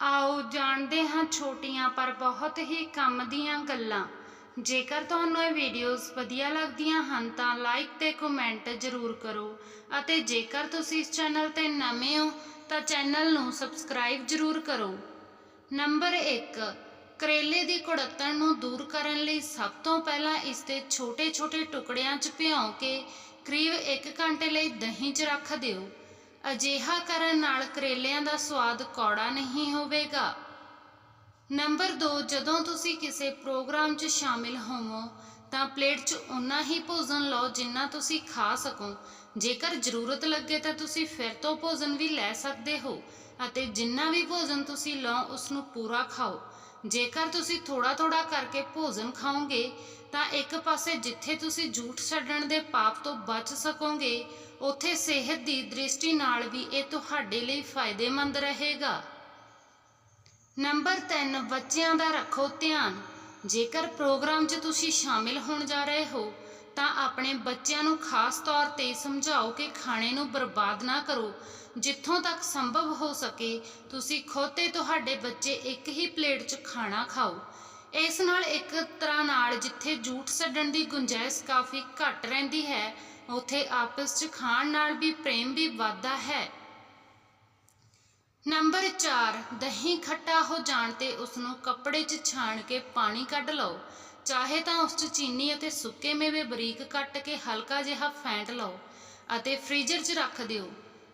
ਆਓ ਜਾਣਦੇ ਹਾਂ ਛੋਟੀਆਂ ਪਰ ਬਹੁਤ ਹੀ ਕੰਮ ਦੀਆਂ ਗੱਲਾਂ। ਜੇਕਰ ਤੁਹਾਨੂੰ ਇਹ ਵੀਡੀਓਜ਼ ਵਧੀਆ ਲੱਗਦੀਆਂ ਹਨ ਤਾਂ ਲਾਈਕ ਤੇ ਕਮੈਂਟ ਜ਼ਰੂਰ ਕਰੋ ਅਤੇ ਜੇਕਰ ਤੁਸੀਂ ਇਸ ਚੈਨਲ ਤੇ ਨਵੇਂ ਹੋ ਤਾਂ ਚੈਨਲ ਨੂੰ ਸਬਸਕ੍ਰਾਈਬ ਜ਼ਰੂਰ ਕਰੋ। ਨੰਬਰ 1 ਕਰੇਲੇ ਦੀ ਕੁੜੱਤਣ ਨੂੰ ਦੂਰ ਕਰਨ ਲਈ ਸਭ ਤੋਂ ਪਹਿਲਾਂ ਇਸ ਦੇ ਛੋਟੇ-ਛੋਟੇ ਟੁਕੜਿਆਂ 'ਚ ਭਿਓ ਕੇ ਕਰੀਬ 1 ਘੰਟੇ ਲਈ ਦਹੀਂ 'ਚ ਰੱਖ ਦਿਓ। ਅਜਿਹਾ ਕਰਨ ਨਾਲ ਕਰੇਲਿਆਂ ਦਾ ਸਵਾਦ ਕੌੜਾ ਨਹੀਂ ਹੋਵੇਗਾ। ਨੰਬਰ 2 ਜਦੋਂ ਤੁਸੀਂ ਕਿਸੇ ਪ੍ਰੋਗਰਾਮ 'ਚ ਸ਼ਾਮਿਲ ਹੋਵੋ, ਤਾਂ ਪਲੇਟ 'ਚ ਉਨਾ ਹੀ ਭੋਜਨ ਲਓ ਜਿੰਨਾ ਤੁਸੀਂ ਖਾ ਸਕੋ। ਜੇਕਰ ਜ਼ਰੂਰਤ ਲੱਗੇ ਤਾਂ ਤੁਸੀਂ ਫਿਰ ਤੋਂ ਭੋਜਨ ਵੀ ਲੈ ਸਕਦੇ ਹੋ ਅਤੇ ਜਿੰਨਾ ਵੀ ਭੋਜਨ ਤੁਸੀਂ ਲਓ ਉਸ ਨੂੰ ਪੂਰਾ ਖਾਓ। ਜੇਕਰ ਤੁਸੀਂ ਥੋੜਾ ਥੋੜਾ ਕਰਕੇ ਭੋਜਨ ਖਾਓਗੇ, ਤਾਂ ਇੱਕ ਪਾਸੇ ਜਿੱਥੇ ਤੁਸੀਂ ਝੂਠ ਛੱਡਣ ਦੇ ਪਾਪ ਤੋਂ ਬਚ ਸਕੋਗੇ, ਉੱਥੇ ਸਿਹਤ ਦੀ ਦ੍ਰਿਸ਼ਟੀ ਨਾਲ ਵੀ ਇਹ ਤੁਹਾਡੇ ਲਈ ਫਾਇਦੇਮੰਦ ਰਹੇਗਾ। ਨੰਬਰ 3 ਬੱਚਿਆਂ ਦਾ ਰੱਖੋ ਧਿਆਨ। ਜੇਕਰ ਪ੍ਰੋਗਰਾਮ 'ਚ ਤੁਸੀਂ ਸ਼ਾਮਿਲ ਹੋਣ ਜਾ ਰਹੇ ਹੋ ਤਾਂ ਆਪਣੇ ਬੱਚਿਆਂ ਨੂੰ ਖਾਸ ਤੌਰ ਤੇ ਸਮਝਾਓ ਕਿ ਖਾਣੇ ਨੂੰ ਬਰਬਾਦ ਨਾ ਕਰੋ। ਜਿੱਥੋਂ ਤੱਕ ਸੰਭਵ ਹੋ ਸਕੇ, ਤੁਸੀਂ ਖੁਦ ਤੇ ਤੁਹਾਡੇ ਬੱਚੇ ਇੱਕ ਹੀ ਪਲੇਟ 'ਚ ਖਾਣਾ ਖਾਓ। ਇਸ ਨਾਲ ਇੱਕ ਤਰ੍ਹਾਂ ਨਾਲ ਜਿੱਥੇ ਝੂਠ ਛੱਡਣ ਦੀ ਗੁੰਜਾਇਸ਼ ਕਾਫੀ ਘੱਟ ਰਹਿੰਦੀ ਹੈ, ਉਥੇ ਆਪਸ 'ਚ ਖਾਣ ਨਾਲ ਵੀ ਪ੍ਰੇਮ ਵੀ ਵੱਧਦਾ ਹੈ। ਨੰਬਰ 4 ਦਹੀਂ ਖੱਟਾ ਹੋ ਜਾਣ ਤੇ ਉਸ ਨੂੰ ਕੱਪੜੇ 'ਚ ਛਾਣ ਕੇ ਪਾਣੀ ਕੱਢ ਲਓ। ਚਾਹੇ ਤਾਂ ਉਸ 'ਚ ਚੀਨੀ ਅਤੇ ਸੁੱਕੇ ਮੇਵੇ ਬਰੀਕ ਕੱਟ ਕੇ ਹਲਕਾ ਜਿਹਾ ਫੈਂਟ ਲਓ ਅਤੇ ਫ੍ਰੀਜ਼ਰ 'ਚ ਰੱਖ ਦਿਓ।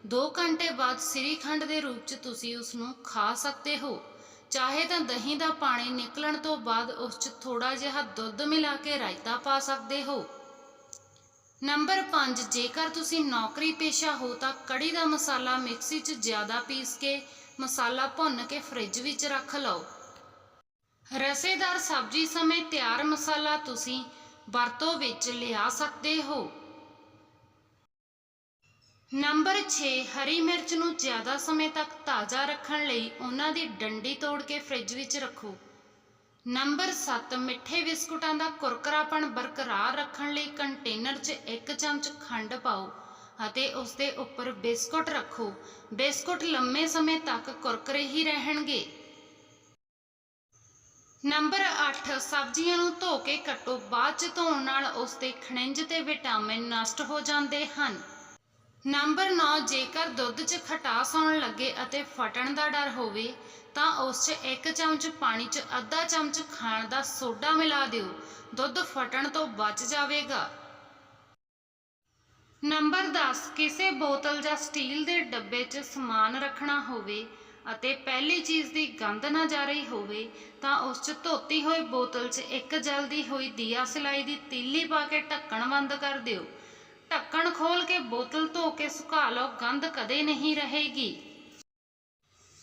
2 ਘੰਟੇ ਬਾਅਦ ਸ੍ਰੀਖੰਡ ਦੇ ਰੂਪ 'ਚ ਤੁਸੀਂ ਉਸ ਨੂੰ ਖਾ ਸਕਦੇ ਹੋ। ਚਾਹੇ ਤਾਂ ਦਹੀਂ ਦਾ ਪਾਣੀ ਨਿਕਲਣ ਤੋਂ ਬਾਅਦ ਉਸ 'ਚ ਥੋੜਾ ਜਿਹਾ ਦੁੱਧ ਮਿਲਾ ਕੇ ਰਾਇਤਾ ਪਾ ਸਕਦੇ ਹੋ। ਨੰਬਰ 5 ਜੇਕਰ ਤੁਸੀਂ ਨੌਕਰੀ ਪੇਸ਼ਾ ਹੋ ਤਾਂ ਕੜੀ ਦਾ ਮਸਾਲਾ ਮਿਕਸੀ 'ਚ ਜ਼ਿਆਦਾ ਪੀਸ ਕੇ ਮਸਾਲਾ ਭੁੰਨ ਕੇ ਫ੍ਰਿਜ ਵਿੱਚ ਰੱਖ ਲਓ। ਰਸੇਦਾਰ ਸਬਜ਼ੀ ਸਮੇਂ ਤਿਆਰ ਮਸਾਲਾ ਤੁਸੀਂ ਵਰਤੋਂ ਵਿੱਚ ਲਿਆ ਸਕਦੇ ਹੋ। ਨੰਬਰ 6 ਹਰੀ ਮਿਰਚ ਨੂੰ ਜ਼ਿਆਦਾ ਸਮੇਂ ਤੱਕ ਤਾਜ਼ਾ ਰੱਖਣ ਲਈ ਉਹਨਾਂ ਦੀ ਡੰਡੀ ਤੋੜ ਕੇ ਫ੍ਰਿਜ ਵਿੱਚ ਰੱਖੋ। ਨੰਬਰ 7 ਮਿੱਠੇ ਬਿਸਕੁਟਾਂ ਦਾ ਕੁਰਕਰਾਪਣ ਬਰਕਰਾਰ ਰੱਖਣ ਲਈ ਕੰਟੇਨਰ 'ਚ 1 ਚਮਚ ਖੰਡ ਪਾਓ ਅਤੇ ਉਸ ਦੇ ਉੱਪਰ ਬਿਸਕੁਟ ਰੱਖੋ। ਬਿਸਕੁਟ ਲੰਮੇ ਸਮੇਂ ਤੱਕ ਕੁਰਕਰੇ ਹੀ ਰਹਿਣਗੇ। ਨੰਬਰ 8 ਸਬਜ਼ੀਆਂ ਨੂੰ ਧੋ ਕੇ ਕੱਟੋ। ਬਾਅਦ 'ਚ ਧੋਣ ਨਾਲ ਉਸ ਦੇ ਖਣਿਜ ਤੇ ਵਿਟਾਮਿਨ ਨਸ਼ਟ ਹੋ ਜਾਂਦੇ ਹਨ। ਨੰਬਰ 9 ਜੇਕਰ ਦੁੱਧ 'ਚ ਖਟਾਸ ਆਉਣ ਲੱਗੇ ਅਤੇ ਫਟਣ ਦਾ ਡਰ ਹੋਵੇ, ਤਾਂ ਉਸ 'ਚ 1 ਚਮਚ ਪਾਣੀ 'ਚ ਅੱਧਾ ਚਮਚ ਖਾਣ ਦਾ ਸੋਡਾ ਮਿਲਾ ਦਿਓ। ਦੁੱਧ ਫਟਣ ਤੋਂ ਬਚ ਜਾਵੇਗਾ। ਨੰਬਰ 10 ਕਿਸੇ ਬੋਤਲ ਜਾਂ ਸਟੀਲ ਦੇ ਡੱਬੇ 'ਚ ਸਮਾਨ ਰੱਖਣਾ ਹੋਵੇ ਅਤੇ ਪਹਿਲੀ ਚੀਜ਼ ਦੀ ਗੰਧ ਨਾ ਜਾ ਰਹੀ ਹੋਵੇ, ਤਾਂ ਉਸ 'ਚ ਧੋਤੀ ਹੋਈ ਬੋਤਲ 'ਚ ਇੱਕ ਜਲਦੀ ਹੋਈ ਦੀਆ ਸਿਲਾਈ ਦੀ ਤੀਲੀ ਪਾ ਕੇ ਢੱਕਣ ਬੰਦ ਕਰ ਦਿਓ। ਢੱਕਣ ਖੋਲ ਕੇ ਬੋਤਲ ਧੋ ਕੇ ਸੁਕਾ ਲਓ, ਗੰਧ ਕਦੇ ਨਹੀਂ ਰਹੇਗੀ।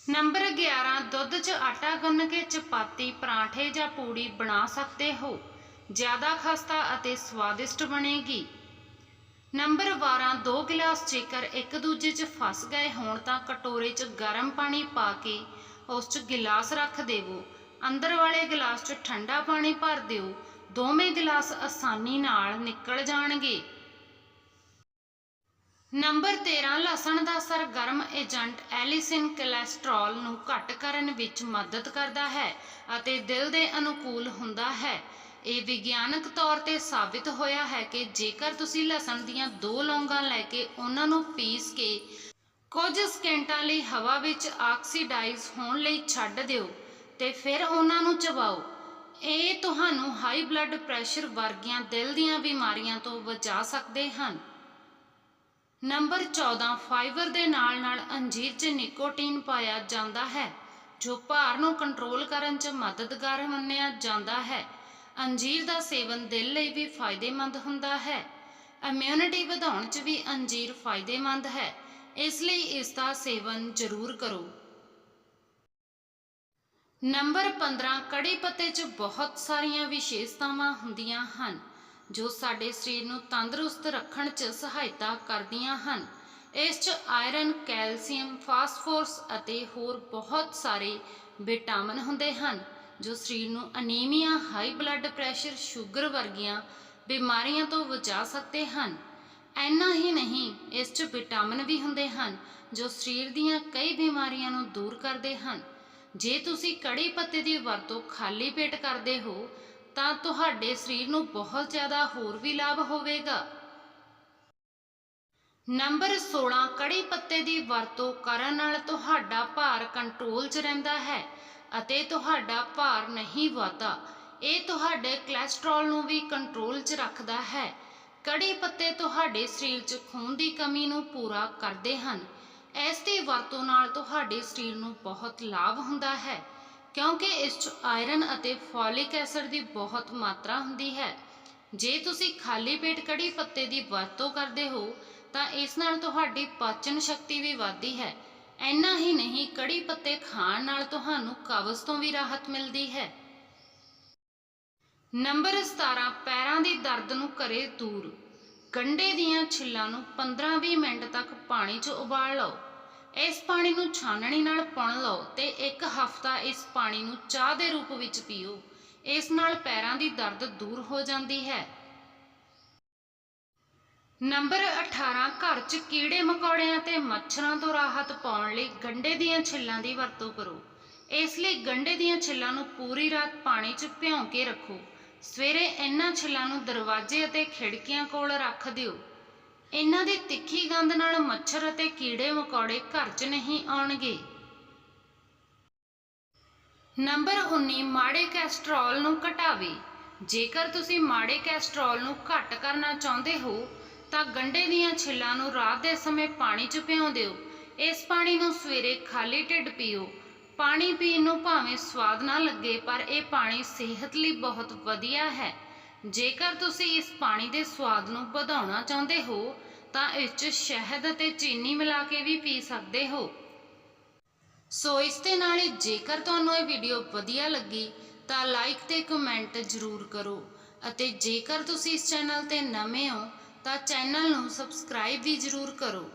ਨੰਬਰ 11 ਦੁੱਧ 'ਚ ਆਟਾ ਗੁੰਨ ਕੇ ਚਪਾਤੀ, ਪਰਾਂਠੇ ਜਾਂ ਪੂੜੀ ਬਣਾ ਸਕਦੇ ਹੋ। ਜ਼ਿਆਦਾ ਖਸਤਾ ਅਤੇ ਸਵਾਦਿਸ਼ਟ ਬਣੇਗੀ। ਨੰਬਰ 12 2 ਗਿਲਾਸ ਜੇਕਰ ਇੱਕ ਦੂਜੇ 'ਚ ਫਸ ਗਏ ਹੋਣ ਤਾਂ ਕਟੋਰੇ 'ਚ ਗਰਮ ਪਾਣੀ ਪਾ ਕੇ ਉਸ 'ਚ ਗਿਲਾਸ ਰੱਖ ਦੇਵੋ। ਅੰਦਰ ਵਾਲੇ ਗਿਲਾਸ 'ਚ ਠੰਡਾ ਪਾਣੀ ਭਰ ਦਿਓ। ਦੋਵੇਂ ਗਿਲਾਸ ਆਸਾਨੀ ਨਾਲ ਨਿਕਲ ਜਾਣਗੇ। ਨੰਬਰ 13 ਲਸਣ ਦਾ ਸਰਗਰਮ ਏਜੰਟ ਐਲੀਸਿਨ ਕੋਲੇਸਟ੍ਰੋਲ ਨੂੰ ਘੱਟ ਕਰਨ ਵਿੱਚ ਮਦਦ ਕਰਦਾ ਹੈ ਅਤੇ ਦਿਲ ਦੇ ਅਨੁਕੂਲ ਹੁੰਦਾ ਹੈ। ਇਹ ਵਿਗਿਆਨਕ ਤੌਰ ਤੇ ਸਾਬਿਤ ਹੋਇਆ ਹੈ ਕਿ ਜੇਕਰ ਤੁਸੀਂ ਲਸਣ ਦੀਆਂ ਦੋ ਲੌਂਗਾਂ ਲੈ ਕੇ ਉਹਨਾਂ ਨੂੰ ਪੀਸ ਕੇ ਕੁਝ ਸਕਿੰਟਾਂ ਲਈ ਹਵਾ ਵਿੱਚ ਆਕਸੀਡਾਈਜ਼ ਹੋਣ ਲਈ ਛੱਡ ਦਿਓ ਤੇ ਫਿਰ ਉਹਨਾਂ ਨੂੰ ਚਬਾਓ, ਇਹ ਤੁਹਾਨੂੰ ਹਾਈ ਬਲੱਡ ਪ੍ਰੈਸ਼ਰ ਵਰਗੀਆਂ ਦਿਲ ਦੀਆਂ ਬਿਮਾਰੀਆਂ ਤੋਂ ਬਚਾ ਸਕਦੇ ਹਨ। ਨੰਬਰ 14 ਫਾਈਬਰ ਦੇ ਨਾਲ ਨਾਲ ਅੰਜੀਰ 'ਚ ਨਿਕੋਟੀਨ ਪਾਇਆ ਜਾਂਦਾ ਹੈ, ਜੋ ਭਾਰ ਨੂੰ ਕੰਟਰੋਲ ਕਰਨ 'ਚ ਮਦਦਗਾਰ ਮੰਨਿਆ ਜਾਂਦਾ ਹੈ। ਅੰਜੀਰ ਦਾ ਸੇਵਨ ਦਿਲ ਲਈ ਵੀ ਫਾਇਦੇਮੰਦ ਹੁੰਦਾ ਹੈ। ਇਮਿਊਨਿਟੀ ਵਧਾਉਣ 'ਚ ਵੀ ਅੰਜੀਰ ਫਾਇਦੇਮੰਦ ਹੈ। ਇਸ ਲਈ ਇਸ ਦਾ ਸੇਵਨ ਜ਼ਰੂਰ ਕਰੋ। ਨੰਬਰ 15 ਕੜੀ ਪੱਤੇ 'ਚ ਬਹੁਤ ਸਾਰੀਆਂ ਵਿਸ਼ੇਸ਼ਤਾਵਾਂ ਹੁੰਦੀਆਂ ਹਨ, ਜੋ ਸਾਡੇ ਸਰੀਰ ਨੂੰ ਤੰਦਰੁਸਤ ਰੱਖਣ 'ਚ ਸਹਾਇਤਾ ਕਰਦੀਆਂ ਹਨ। ਇਸ 'ਚ ਆਇਰਨ ਕੈਲਸ਼ੀਅਮ ਫਾਸਫੋਰਸ ਅਤੇ ਹੋਰ ਬਹੁਤ ਸਾਰੇ ਵਿਟਾਮਿਨ ਹੁੰਦੇ ਹਨ। ਜੋ ਸਰੀਰ ਨੂੰ anaemia high blood pressure sugar ਵਰਗੀਆਂ ਬਿਮਾਰੀਆਂ ਤੋਂ ਬਚਾ ਸਕਦੇ ਹਨ। ਐਨਾ ਹੀ ਨਹੀਂ, ਇਸ 'ਚ ਵਿਟਾਮਿਨ ਵੀ ਹੁੰਦੇ ਹਨ, ਜੋ ਸਰੀਰ ਦੀਆਂ ਕਈ ਬਿਮਾਰੀਆਂ ਨੂੰ ਦੂਰ ਕਰਦੇ ਹਨ। ਜੇ ਤੁਸੀਂ ਕੜੀ ਪੱਤੇ ਦੀ ਵਰਤੋਂ ਖਾਲੀ ਪੇਟ ਕਰਦੇ ਹੋ, ਤਾਂ ਤੁਹਾਡੇ ਸਰੀਰ ਨੂੰ ਬਹੁਤ ਜ਼ਿਆਦਾ ਹੋਰ ਵੀ ਲਾਭ ਹੋਵੇਗਾ। ਨੰਬਰ 16 ਕੜੀ ਪੱਤੇ ਦੀ ਵਰਤੋਂ ਕਰਨ ਨਾਲ ਤੁਹਾਡਾ ਭਾਰ ਕੰਟਰੋਲ 'ਚ ਰਹਿੰਦਾ ਹੈ। ਅਤੇ ਤੁਹਾਡਾ ਭਾਰ ਨਹੀਂ ਵਧਦਾ। ਇਹ ਤੁਹਾਡੇ ਕੋਲੇਸਟ੍ਰੋਲ ਨੂੰ ਵੀ ਕੰਟਰੋਲ 'ਚ ਰੱਖਦਾ ਹੈ। ਕੜੀ ਪੱਤੇ ਤੁਹਾਡੇ ਸਰੀਰ 'ਚ ਖੂਨ ਦੀ ਕਮੀ ਨੂੰ ਪੂਰਾ ਕਰਦੇ ਹਨ। ਇਸ ਦੀ ਵਰਤੋਂ ਨਾਲ ਤੁਹਾਡੇ ਸਰੀਰ ਨੂੰ ਬਹੁਤ ਲਾਭ ਹੁੰਦਾ ਹੈ, ਕਿਉਂਕਿ ਇਸ 'ਚ ਆਇਰਨ ਅਤੇ ਫੋਲਿਕ ਐਸਿਡ ਦੀ ਬਹੁਤ ਮਾਤਰਾ ਹੁੰਦੀ ਹੈ। ਜੇ ਤੁਸੀਂ ਖਾਲੀ ਪੇਟ ਕੜੀ ਪੱਤੇ ਦੀ ਵਰਤੋਂ ਕਰਦੇ ਹੋ, ਤਾਂ ਇਸ ਨਾਲ ਤੁਹਾਡੀ ਪਾਚਨ ਸ਼ਕਤੀ ਵੀ ਵਧਦੀ ਹੈ ਇੰਨਾ ਹੀ ਨਹੀਂ, ਕੜੀ ਪੱਤੇ ਖਾਣ ਨਾਲ ਤੁਹਾਨੂੰ ਕਬਜ਼ ਤੋਂ ਵੀ ਰਾਹਤ ਮਿਲਦੀ ਹੈ। ਨੰਬਰ 17 ਪੈਰਾਂ ਦੀ ਦਰਦ ਨੂੰ ਕਰੇ ਦੂਰ। ਗੰਡੇ ਦੀਆਂ ਛਿੱਲਾਂ ਨੂੰ 15-20 ਮਿੰਟ ਤੱਕ ਪਾਣੀ 'ਚ ਉਬਾਲ ਲਓ। ਇਸ ਪਾਣੀ ਨੂੰ ਛਾਨਣੀ ਨਾਲ ਪੁਣ ਲਓ ਤੇ ਇੱਕ ਹਫ਼ਤਾ ਇਸ ਪਾਣੀ ਨੂੰ ਚਾਹ ਦੇ ਰੂਪ ਵਿੱਚ ਪੀਓ। ਇਸ ਨਾਲ ਪੈਰਾਂ ਦੀ ਦਰਦ ਦੂਰ ਹੋ ਜਾਂਦੀ ਹੈ। ਨੰਬਰ 18 ਘਰ 'ਚ ਕੀੜੇ ਮਕੌੜਿਆਂ ਤੇ ਮੱਛਰਾਂ ਤੋਂ ਰਾਹਤ ਪਾਉਣ ਲਈ ਗੰਡੇ ਦੀਆਂ ਛਿੱਲਾਂ ਦੀ ਵਰਤੋਂ ਕਰੋ। ਇਸ ਲਈ ਗੰਡੇ ਦੀਆਂ ਛਿੱਲਾਂ ਨੂੰ ਪੂਰੀ ਰਾਤ ਪਾਣੀ 'ਚ ਭਿਉਂ ਕੇ ਰੱਖੋ। ਸਵੇਰੇ ਇਹਨਾਂ ਛਿੱਲਾਂ ਨੂੰ ਦਰਵਾਜ਼ੇ ਅਤੇ ਖਿੜਕੀਆਂ ਕੋਲ ਰੱਖ ਦਿਓ। ਇਹਨਾਂ ਦੀ ਤਿੱਖੀ ਗੰਧ ਨਾਲ ਮੱਛਰ ਅਤੇ ਕੀੜੇ ਮਕੌੜੇ ਘਰ 'ਚ ਨਹੀਂ ਆਉਣਗੇ। ਨੰਬਰ 19 ਮਾੜੇ ਕੈਸਟਰੋਲ ਨੂੰ ਘਟਾਵੇ। ਜੇਕਰ ਤੁਸੀਂ ਮਾੜੇ ਕੈਸਟਰੋਲ ਨੂੰ ਘੱਟ ਕਰਨਾ ਚਾਹੁੰਦੇ ਹੋ ਤਾਂ ਗੰਡੇ ਦੀਆਂ ਛਿੱਲਾਂ ਨੂੰ ਰਾਤ ਦੇ ਸਮੇਂ ਪਾਣੀ 'ਚ ਭਿਉਂ ਦਿਓ ਇਸ ਪਾਣੀ ਨੂੰ ਸਵੇਰੇ ਖਾਲੀ ਢਿੱਡ ਪੀਓ। ਪਾਣੀ ਪੀਣ ਨੂੰ ਭਾਵੇਂ ਸਵਾਦ ਨਾ ਲੱਗੇ, ਪਰ ਇਹ ਪਾਣੀ ਸਿਹਤ ਲਈ ਬਹੁਤ ਵਧੀਆ ਹੈ। ਜੇਕਰ ਤੁਸੀਂ ਇਸ ਪਾਣੀ ਦੇ ਸਵਾਦ ਨੂੰ ਵਧਾਉਣਾ ਚਾਹੁੰਦੇ ਹੋ, ਤਾਂ ਇਸ 'ਚ ਸ਼ਹਿਦ ਅਤੇ ਚੀਨੀ ਮਿਲਾ ਕੇ ਵੀ ਪੀ ਸਕਦੇ ਹੋ। ਸੋ ਇਸ ਦੇ ਨਾਲ ਹੀ ਜੇਕਰ ਤੁਹਾਨੂੰ ਇਹ ਵੀਡੀਓ ਵਧੀਆ ਲੱਗੀ, ਤਾਂ ਲਾਈਕ ਤੇ ਕਮੈਂਟ ਜ਼ਰੂਰ ਕਰੋ। ਅਤੇ ਜੇਕਰ ਤੁਸੀਂ ਇਸ ਚੈਨਲ ਤੇ ਨਵੇਂ ਹੋ ਤਾਂ ਚੈਨਲ ਨੂੰ ਸਬਸਕ੍ਰਾਈਬ ਵੀ ਜ਼ਰੂਰ ਕਰੋ।